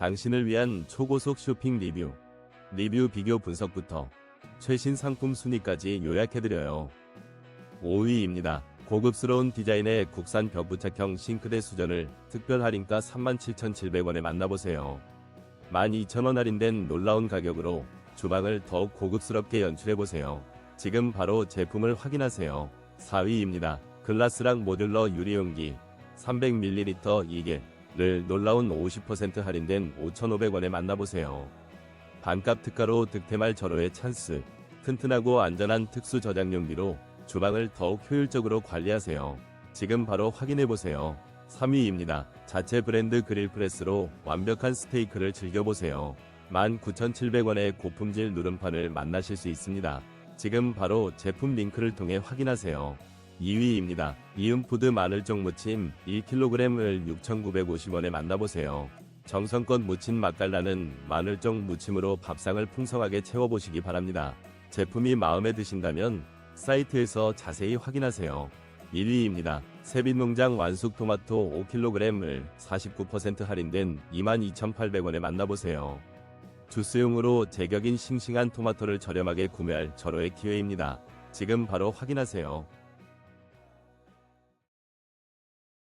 당신을 위한 초고속 쇼핑 리뷰. 리뷰 비교 분석부터 최신 상품 순위까지 요약해드려요. 5위입니다. 고급스러운 디자인의 국산 벽부착형 싱크대 수전을 특별 할인가 37,700원에 만나보세요. 12,000원 할인된 놀라운 가격으로 주방을 더욱 고급스럽게 연출해보세요. 지금 바로 제품을 확인하세요. 4위입니다. 글라스랑 모듈러 유리용기 300ml 2개 를 놀라운 50% 할인된 5,500원에 만나보세요. 반값 특가로 득템할 절호의 찬스. 튼튼하고 안전한 특수 저장 용기로 주방을 더욱 효율적으로 관리하세요. 지금 바로 확인해보세요. 3위입니다. 자체 브랜드 그릴 프레스로 완벽한 스테이크를 즐겨보세요. 19,700원의 고품질 누름판을 만나실 수 있습니다. 지금 바로 제품 링크를 통해 확인하세요. 2위입니다. 이음푸드 마늘종 무침 1kg을 6,950원에 만나보세요. 정성껏 무친 맛깔나는 마늘종 무침으로 밥상을 풍성하게 채워보시기 바랍니다. 제품이 마음에 드신다면 사이트에서 자세히 확인하세요. 1위입니다. 세빛농장 완숙 토마토 5kg을 49% 할인된 22,800원에 만나보세요. 주스용으로 제격인 싱싱한 토마토를 저렴하게 구매할 절호의 기회입니다. 지금 바로 확인하세요.